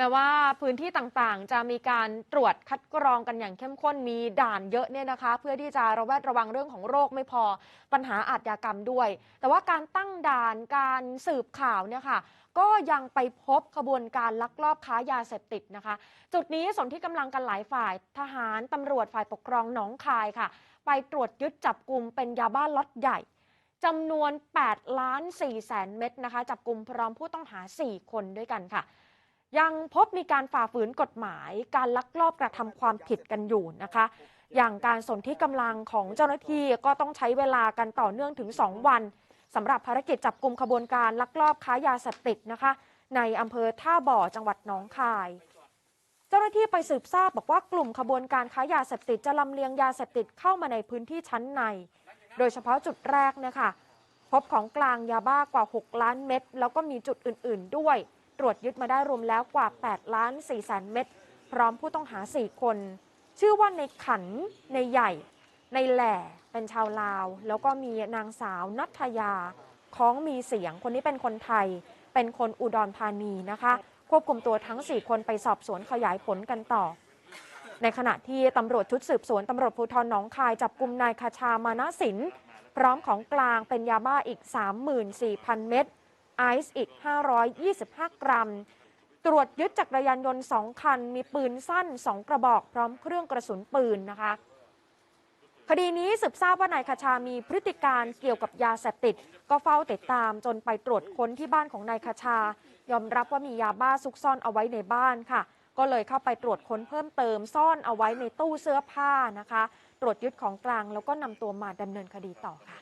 แม้ว่าพื้นที่ต่างๆ จะมีการตรวจคัดกรองกันอย่างเข้มข้นมีด่านเยอะเนี่ยนะคะ เพื่อที่จะระแวดระวังเรื่องของโรคไม่พอปัญหาอาชญากรรมด้วย แต่ว่าการตั้งด่านการสืบข่าวเนี่ยค่ะก็ยังไปพบขบวนการลักลอบค้ายาเสพติดนะคะ จุดนี้สนที่กำลังกันหลายฝ่ายทหารตำรวจฝ่ายปกครองหนองคายค่ะ ไปตรวจยึดจับกลุ่มเป็นยาบ้าล็อตใหญ่จำนวน8ล้าน4แสนเม็ดนะคะ จับกลุ่มพร้อมผู้ต้องหา 4 คนด้วยกันค่ะ ยังพบมีการฝ่าฝืนกฎหมาย การลักลอบกระทำความผิดกันอยู่นะคะ อย่างการสนที่กำลังของเจ้าหน้าที่ก็ต้องใช้เวลากันต่อเนื่องถึง 2 วันสำหรับภารกิจจับกลุ่มขบวนการลักลอบค้ายาเสพติดนะคะ ในอำเภอท่าบ่อจังหวัดหนองคาย เจ้าหน้าที่ไปสืบทราบบอกว่ากลุ่มขบวนการค้ายาเสพติดจะลำเลียงยาเสพติดเข้ามาในพื้นที่ชั้นใน โดยเฉพาะจุดแรกเนี่ยค่ะพบของกลางยาบ้ากว่า 6 ล้านเม็ดแล้วก็มีจุดอื่น ๆ ด้วย ตรวจยึดมาได้รวมแล้วกว่า 8 ล้าน4แสนเม็ดพร้อมผู้ต้องหา 4 คน ชื่อว่าในขันในใหญ่ ในแหล่เป็นชาวลาว แล้วก็มีนางสาวนัทยาของมีเสียงคนนี้เป็นคนไทย เป็นคนอุดรธานีนะคะ ควบคุมตัวทั้ง 4 คนไปสอบสวนขยายผลกันต่อ ในขณะที่ตำรวจชุดสืบสวนตำรวจภูธรหนองคายจับกลุ่มนายคาชามานะสินพร้อมของกลางเป็นยาบ้าอีก 34,000 เม็ด ไอซ์อีก 525 กรัม ตรวจยึดจักรยานยนต์ 2 คัน มีปืนสั้น 2 กระบอกพร้อมเครื่องกระสุนปืนนะคะ คดีนี้สืบทราบว่านายคชามีพฤติการเกี่ยวกับยาเสพติด ก็เฝ้าติดตามจนไปตรวจค้นที่บ้านของนายคชา ยอมรับว่ามียาบ้าซุกซ่อนเอาไว้ในบ้านค่ะก็เลยเข้าไปตรวจค้นเพิ่มเติมซ่อนเอาไว้ในตู้เสื้อผ้านะคะ ตรวจยึดของกลางแล้วก็นำตัวมาดำเนินคดีต่อค่ะ